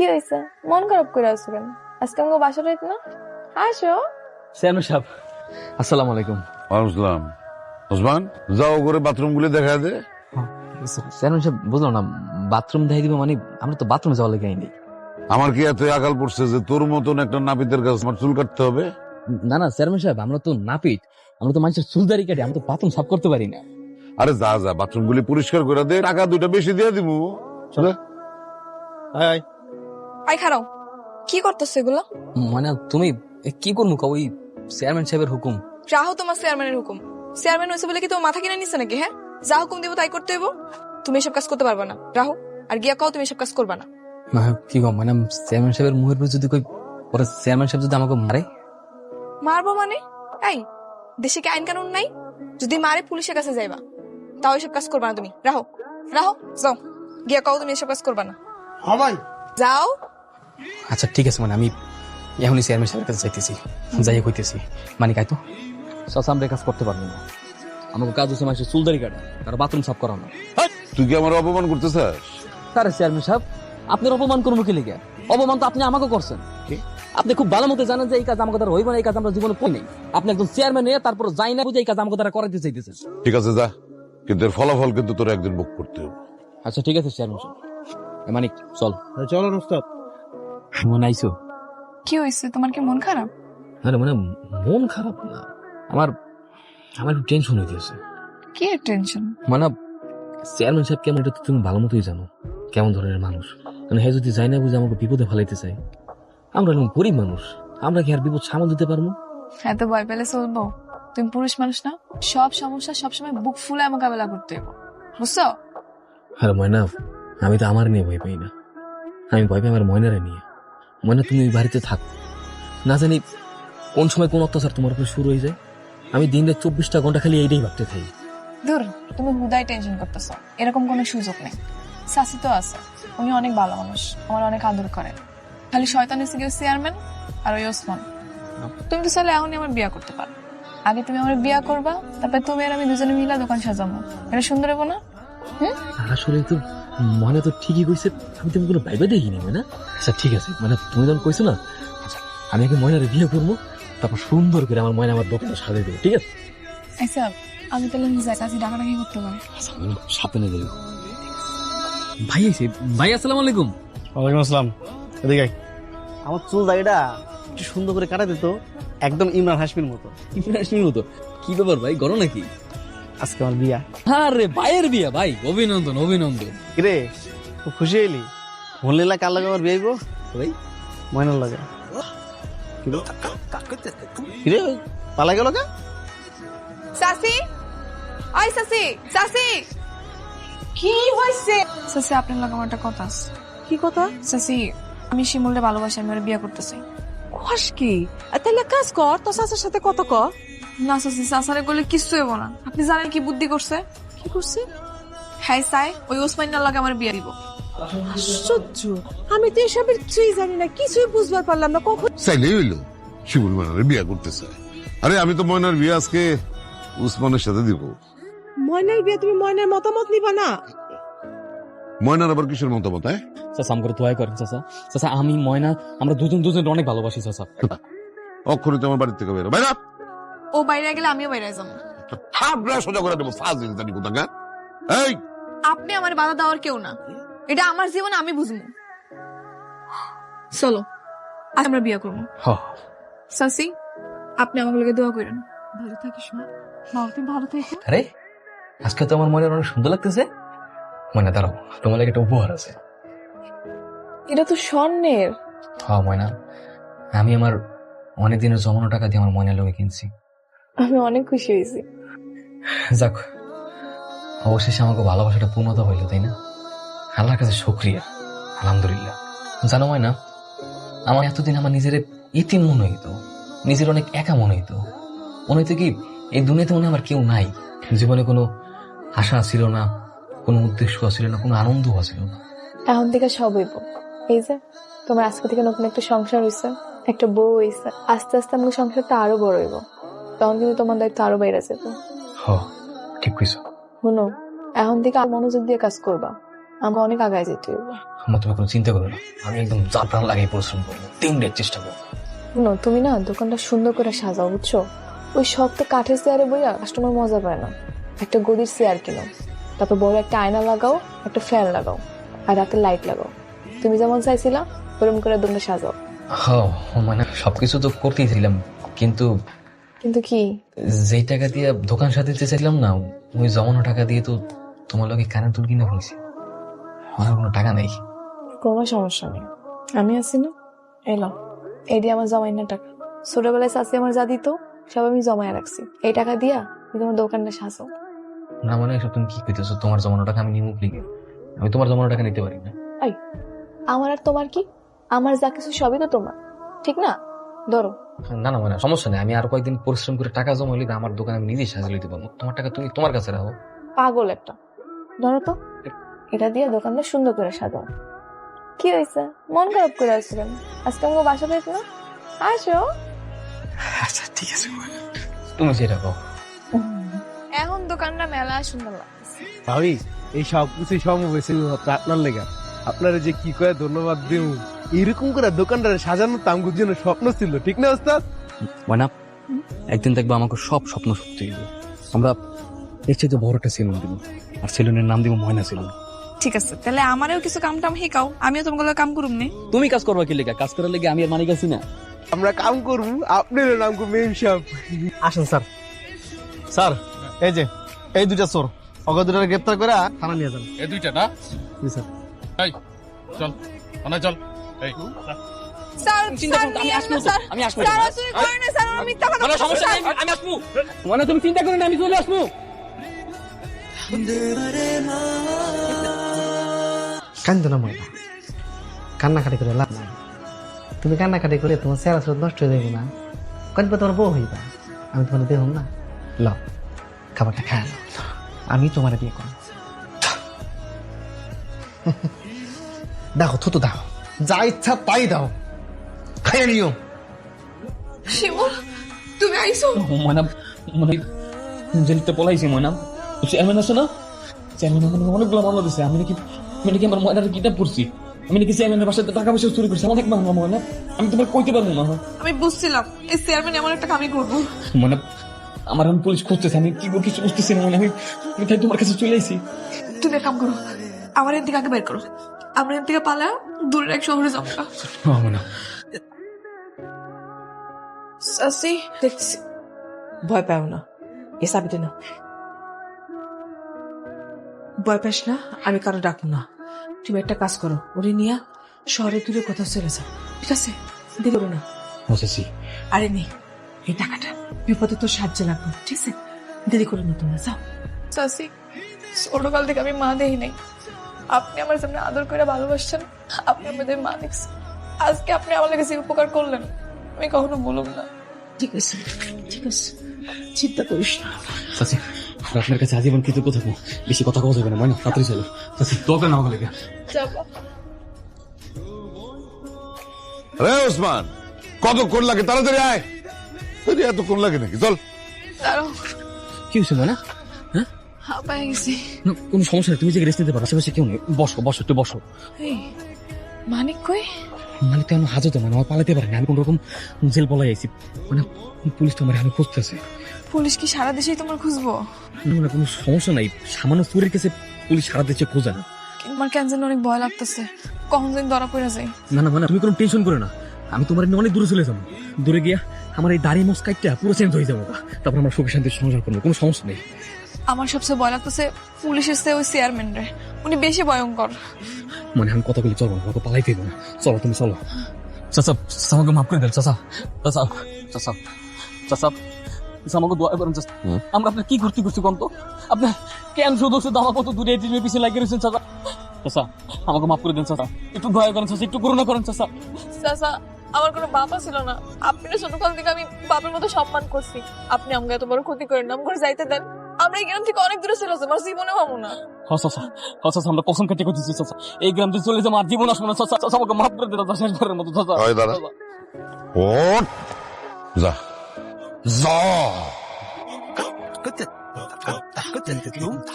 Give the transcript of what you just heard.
কি হয়েছে? মন খারাপ করে আসছো কেন? আজকে আমাকে বাসা রইত না? আসো। চেয়ারম্যান সাহেব আসসালামু আলাইকুম। আসলাম ওসমান যাও করে বাথরুম গুলি দেখা দে। চেয়ারম্যান সাহেব বুঝলাম না বাথরুম দেখাই দিব মানে আমরা তো বাথরুমে যাওয়া লেগে আইনি। আমার কি এত আকাল পড়ছে যে তোর মতন একটা নাপিতের কাছে আমার চুল কাটতে হবে? না না চেয়ারম্যান সাহেব আমরা তো নাপিত। আমরা তো মানুষের চুলদারি কাটি আমরা তো বাথরুম সাফ করতে পারি না। আরে যা যা বাথরুম গুলি পরিষ্কার করে দে টাকা দুইটা বেশি দিয়ে দিবো। চলে। আই খারাও কি করতেছো এগুলো? মানে তুমি কি করব কও ওই চেয়ারম্যান সাহেবের হুকুম? রাহো তোমার চেয়ারম্যানের হুকুম। চেয়ারম্যান হয়েছে বলে কি তোমার মাথা কিনে নিছে নাকি হ্যাঁ? যা হুকুম দিব তাই করতে হইব। তুমি এসব কাজ করতে পারবা না। রাহো আর গিয়া কাও তুমি এসব কাজ করবা না। না, কি কম মানে চেয়ারম্যান সাহেবের মুহের উপর যদি কই পরে চেয়ারম্যান সাহেব যদি আমাকে মারে? মারবো মানে? এই দেশে কি আইন কানুন নাই? যদি মারে পুলিশের কাছে যাইবা তাও এসব কাজ করবা না তুমি। রাহো রাহো যাও। গিয়া কাও তুমি এসব কাজ করবা না। হবাই। যাও। আচ্ছা ঠিক আছে মানে আমি এখনই চেয়ারম্যান সাহেবের কাছে যাইতেছি। যাই কইতেছি মানে কাই তো। চাচা আমরা কাজ করতে পারব না। আমাকে কাজ হচ্ছে মানুষের চুলদারি কাটা আর বাথরুম সাফ করানো। তুই কি আমার অপমান করতে চাস তারে চেয়ারম্যান সাহেব আপনার অপমান করব কি লিখে অপমান তো আপনি আমাকে করছেন। আপনি খুব ভালো মতো জানেন যে এই কাজ আমাকে দ্বারা হইব না এই কাজ আমরা জীবনে করি নাই। আপনি একজন চেয়ারম্যান হয়ে তারপর যাই না বুঝে এই কাজ আমাকে দ্বারা করাইতে চাইতেছেন। ঠিক আছে যা। কিন্তু এর ফলাফল কিন্তু তোর একদিন বুক করতে হবে। আচ্ছা ঠিক আছে চেয়ারম্যান সাহেব। মানিক চল। চলো রুস্তাদ মনে আইসো কি হয়েছে তোমার কি মন খারাপ? আরে মানে মন খারাপ না। আমার আমার একটু টেনশন হইতেছে কি টেনশন মানে চেয়ারম্যান সাহেব কেমন এটা তো তুমি ভালো মতোই জানো কেমন ধরনের মানুষ। মানে হ্যাঁ যদি যাই না বুঝে আমাকে বিপদে ফেলাইতে চাই আমরা এরকম গরিব মানুষ আমরা কি আর বিপদ সামাল দিতে পারব? এত ভয় পেলে চলবো। তুমি পুরুষ মানুষ না সব সমস্যা সবসময় বুক ফুলে মোকাবেলা করতে হবে বুঝছ? আর ময়না আমি তো আমার নিয়ে ভয় পাই না। আমি ভয় পাই আমার ময়নারে নিয়ে। ময়না তুমি ওই বাড়িতে থাকো। না জানি কোন সময় কোন অত্যাচার তোমার উপর শুরু হয়ে যায়। আমি দিনে চব্বিশটা ঘণ্টা খালি এইটাই ভাবতে থাকি। ধর, তুমি হুদাই টেনশন করতেছো। এরকম কোনো সুযোগ নেই। সাসি তো আছে। উনি অনেক ভালো মানুষ। আমার অনেক আদর করে। খালি শয়তান এসে গেছে চেয়ারম্যান আর ওই ওসমান। তুমি তো চাইলে এখনই আমার বিয়া করতে পারো। আগে তুমি আমার বিয়া করবা, তারপর তুমি আর আমি দুজনে মিলা দোকান সাজাবো। এটা সুন্দর হব না? আসলে তো মনে তো ঠিকই কইছে আমি তুমি কোনো ভাইবা দেখিনি না? আচ্ছা ঠিক আছে মানে তুমি যখন কইছো না আচ্ছা আমি আগে ময়নারে বিয়ে করব তারপর সুন্দর করে আমার ময়না আমার দোকানটা সাজিয়ে দেবো ঠিক আছে? আচ্ছা আমি তাহলে কাছে ডাকাডাকি করতে পারি। আচ্ছা, আমি সাবধানে দেবো ভাই আইছে ভাই আসসালামু আলাইকুম। ওয়ালাইকুম আসসালাম। এদিকে আমার চুল দাড়িটা একটু সুন্দর করে কাটা দিত একদম ইমরান হাসমির মতো। ইন্টারন্যাশনাল মতো? কি ব্যাপার ভাই গরম নাকি? আজকে আমার বিয়া। আরে ভাইয়ের বিয়া ভাই অভিনন্দন অভিনন্দন। কিরে খুব খুশি হইলি? বললি কার লাগে আমার বিয়ে হইবো? ভাই ময়নার লাগে। কিরে? ওই পালা গেল কা? সাসি আই সাসি সাসি কি হয়েছে সাসি আপনার লাগে আমার একটা কথা আছে। কি কথা? সাসি আমি শিমুলকে ভালোবাসি আমি ওর বিয়ে করতেছি। কস কি? আর তাহলে কাজ কর তোর শাশুর সাথে কত ক না সাসি সাসারে বলে কিচ্ছু হব না। আপনি জানেন কি বুদ্ধি করছে? কি করছে? হ্যাঁ সাই ওই ওসমাইনার লাগে আমার বিয়ে দিব। আশ্চর্য। আমি তো এসবের কিছুই জানি না কিছুই বুঝবার পারলাম না কখন চাইলেই হইল। শিবুল ময়নার বিয়া করতে চায়। আরে আমি তো ময়নার বিয়ে আজকে উসমানের সাথে দিব। ময়নার বিয়ে তুমি ময়নার মতামত নিবা না? ময়নার আবার কিসের মতামত হ্যাঁ? চাচা আমাকে দোয়া করেন চাচা চাচা আমি ময়না আমরা দুজন দুজন অনেক ভালোবাসি চাচা অক্ষরে তো আমার বাড়ি থেকে বেরো। বাইরা ও বাইরে গেলে আমিও বাইরে যাব। থাপড়া সোজা করে দেবো ফাজিল জানি কোথাকার এই! আপনি আমার বাধা দেওয়ার কেউ না। এটা আমার জীবন আমি বুঝব। চলো আজ আমরা বিয়ে করব। হ। সাসি আপনি আমার লগে দোয়া করেন। ভালো থাকিস মা। মা তুমি ভালো থেকো আরে আজকে তো আমার মনে অনেক সুন্দর লাগতেছে। ময়না দাঁড়াও তোমার লাগে একটা উপহার আছে। এটা তো স্বর্ণের। হ্যাঁ ময়না। আমি আমার অনেক দিনের জমানো টাকা দিয়ে আমার ময়নার লোকে কিনছি। আমি অনেক খুশি হয়েছি। যাক অবশেষে আমাকে ভালোবাসাটা পূর্ণতা হইল তাই না? আল্লাহর কাছে শুক্রিয়া আলহামদুলিল্লাহ। জানো হয় না আমার এতদিন আমার নিজের ইতিম মনে হইতো নিজের অনেক একা মনে হইতো। মনে হইতো কি এই দুনিয়াতে মনে আমার কেউ নাই। জীবনে কোনো আশা ছিল না কোনো উদ্দেশ্য ছিল না কোনো আনন্দ ছিল না। এখন থেকে সব হইব। এই যে তোমার আজকে থেকে নতুন একটা সংসার হইছে একটা বউ হইছে আস্তে আস্তে আমাকে সংসারটা আরও বড় হইব। তখন কিন্তু তোমার দায়িত্ব আরও বাইরে যেত হ ঠিক কইছো। শুনো এখন থেকে আর মনোযোগ দিয়ে কাজ করবা। আমাকে অনেক আগায় যেতে হবে আমার তুমি কোনো চিন্তা করো না। আমি একদম প্রাণ লাগিয়ে পরিশ্রম করব। তিন চেষ্টা করব। শুনো তুমি না দোকানটা সুন্দর করে সাজাও বুঝছ? ওই শক্ত কাঠের চেয়ারে বইয়া কাস্টমার মজা পায় না। একটা গদির চেয়ার কিনো তারপর বড় একটা আয়না লাগাও একটা ফ্যান লাগাও আর রাতে লাইট লাগাও। তুমি যেমন চাইছিলা ওরকম করে দোকানটা সাজাও। হ্যাঁ মানে সবকিছু তো করতেই ছিলাম কিন্তু কিন্তু কি? যেই টাকা দিয়ে দোকান সাজাতে চাইলাম না ওই জমানো টাকা দিয়ে তো তোমার লোকে কানের দুল কিনে ফেলছি। আমার কোনো টাকা নেই। কোনো সমস্যা নেই। আমি আছি না? এলো এই দিয়ে আমার জমাই না টাকা। ছোটবেলায় চাষি আমার যা দিত সব আমি জমায় রাখছি। এই টাকা দিয়া তুমি তোমার দোকানটা সাজাও। না মানে এসব তুমি কি কইতেছো? তোমার জমানো টাকা আমি নিমুখ লিখে আমি তোমার জমানো টাকা নিতে পারি না। আমার আর তোমার কি? আমার যা কিছু সবই তো তোমার। ঠিক না? ধরো না না মানে সমস্যা নেই। আমি আর কয়েকদিন পরিশ্রম করে টাকা জমা লিখে আমার দোকানে আমি নিজেই সাজিয়ে দিতে পারব। তোমার টাকা তুমি তোমার কাছে রাখো। পাগল একটা। ধরো তো এটা দিয়ে দোকানটা সুন্দর করে সাজাও। কি হয়েছে? মন খারাপ করে আসছো কেন আজকে আমাকে বাসা পেত না আসো। আচ্ছা ঠিক আছে তুমি সেটা কও। এখন দোকানটা মেলা সুন্দর লাগছে ভাবি এই সব কিছু সম্ভব হয়েছে শুধুমাত্র আপনার লেগা। আপনারা যে কি করে ধন্যবাদ দেব এরকম করে দোকানটা সাজানো তামগুর জন্য স্বপ্ন ছিল ঠিক না ওস্তাদ? ময়না একদিন দেখব আমাকে সব স্বপ্ন সত্যি হইব আমরা এর চেয়ে বড় একটা সেলুন দিব আর সেলুনের নাম দিব ময়না সেলুন ঠিক আছে তাহলে আমারও কিছু কাম টাম শিকাও আমিও তোমাগুলো কাম করুম নে। তুমি কাজ করবা কি লেগে? কাজ করার লেগে আমি আর মানিক গেছি না। আমরা কাম করব আপনার নাম কো মেম সাহেব। আসেন স্যার। স্যার এই যে এই দুইটা চোর অগা দুটা গ্রেপ্তার করে থানা নিয়ে যান। এই দুইটা না? জি স্যার। এই চল থানায় চল। এই। স্যার চিন্তা স্যার, করো না, আমি নিয়ে আসব আসব, তো, স্যার। আমি আসব স্যার, তো। আসলে করে না, স্যার, আমি মিথ্যা কথা মানে বলছি, সমস্যা স্যার। নেই আমি আসব। মানে তুমি চিন্তা করো না আমি চলে আসব। কান্দো না ময়না কান্নাকাটি করে লাভ নাই। তুমি কান্নাকাটি করে তোমার চেহারা স্রোত নষ্ট হয়ে যাবে না। কনবে তোমার বউ হইবা? আমি তোমার দেহ না। ল খাবারটা খায় আমি তোমার বিয়ে করব। দেখো থুতু দাও। যা ইচ্ছা তাই দাও। খাইয়ে নিও। শিমুল তুমি আইছো? ময়না মানে জেলিতে পলাইছি ময়না। চেয়ারম্যান আছে না? চেয়ারম্যান আমার অনেকগুলো মামলা দিছে। আমি নাকি আমি নাকি আমার ময়নার কিতাব পড়ছি। আমি নাকি চেয়ারম্যানের বাসাতে টাকা পয়সা চুরি করছি। অনেক মামলা ময়না। আমি তোমার কইতে পারব না। আমি বুঝছিলাম এই চেয়ারম্যান এমন একটা কামই করব। মানে আমার এখন পুলিশ খুঁজতেছে। আমি কি করব কিছু বুঝতেছি না মানে আমি আমি তাই তোমার কাছে চলে আইছি। তুমি এক কাম করো আমার এর থেকে আগে বের করো। আমরা এখান থেকে পালা দূরের এক শহরে যাব ময়না সাসি দেখছি। ভয় পাও না। এ চাবিটা না। ভয় পাস না আমি কারও ডাকবো না। তুমি একটা কাজ করো ওরে নিয়ে শহরে দূরে কোথাও চলে যাও। ঠিক আছে? দেরি করো না। বুঝেছি আরে নেই এই টাকাটা। বিপদে তো সাহায্য লাগবে। ঠিক আছে? দেরি করো না তোমরা যাও। চাষি ছোটকাল থেকে আমি মা দেই নাই। আপনি আমার সামনে আদর করে ভালোবাসছেন আপনি আমাদের মা দেখছেন আজকে আপনি আমার কাছে উপকার করলেন আমি কখনো বলুন না। ঠিক আছে ঠিক আছে চিন্তা করিস না। চাচি আপনার কাছে আজীবন কৃতজ্ঞ থাকব। বেশি কথা কথা যাবে না ময়না তাড়াতাড়ি চলো। চাচি দরকার না হলে যাব। রে ওসমান কতক্ষণ লাগে তাড়াতাড়ি আয়। তোর এতক্ষণ লাগে নাকি চল। কি হয়েছে হ্যাঁ হাঁপায় গেছি না, কোনো সমস্যা নেই তুমি যে রেস্ট নিতে পারো আশেপাশে কেউ নেই। বসো বসো একটু বসো। এই মানিক কই? মানে তো আমি হাজতে মানে আমার পালাতে পারিনি আমি কোন রকম জেল পলাই আইছি। মানে পুলিশ তো আমার আমি খুঁজতেছে। পুলিশ কি সারা দেশেই তোমার খুঁজবো? মানে কোনো সমস্যা নাই। সামান্য চুরির কাছে পুলিশ সারা দিচ্ছে খোঁজে না। কিন্তু আমার কেন যেন অনেক ভয় লাগতেছে। কখন যেন ধরা পড়ে যাই না না মানে তুমি কোনো টেনশন করো না। আমি তোমার নিয়ে অনেক দূরে চলে যাব। দূরে গিয়া আমার এই দাড়ি মোস কাইটটা পুরো চেঞ্জ হয়ে যাব তারপর আমরা সুখে শান্তি সংসার করব কোনো সমস্যা নেই। আমার সবচেয়ে ভয় লাগতেছে পুলিশের চেয়ে ওই চেয়ারম্যান রে উনি বেশি ভয়ঙ্কর। মানে আমি কথাগুলি চলবো না আমাকে পালাইতে দেবো। না চলো তুমি চলো। চাচা আমাকে মাফ করে দেন চাচা। চাচা চাচা চাচা আমাকে দোয়া করেন চাচা। আমরা আপনার কি করতে করছি কন্ত আপনি কেন শুধু শুধু আমার কত দূরে এটিএমের পিছিয়ে লাগিয়ে রয়েছেন চাচা? চাচা আমাকে মাফ করে দেন চাচা। একটু দয়া করেন চাচা একটু করুণা করেন চাচা। চাচা আমার কোনো বাবা ছিল না। আপনি ছোটকাল থেকে আমি বাবার মতো সম্মান করছি। আপনি আমাকে এত বড় ক্ষতি করেন না আমাকে যাইতে দেন। আমরা এখান গ্রাম থেকে অনেক দূরে চলে যাব আমার জীবনে হব না। হ্যাঁ চাচা। হ্যাঁ চাচা আমরা পছন্দ কাটিয়ে করতেছি চাচা। এই গ্রাম থেকে চলে যাব আর জীবন আসব না চাচা। চাচা আমাকে মাফ করে দেন শেষবারের মতো চাচা। হয় দাঁড়া। চাচা। যা। যা।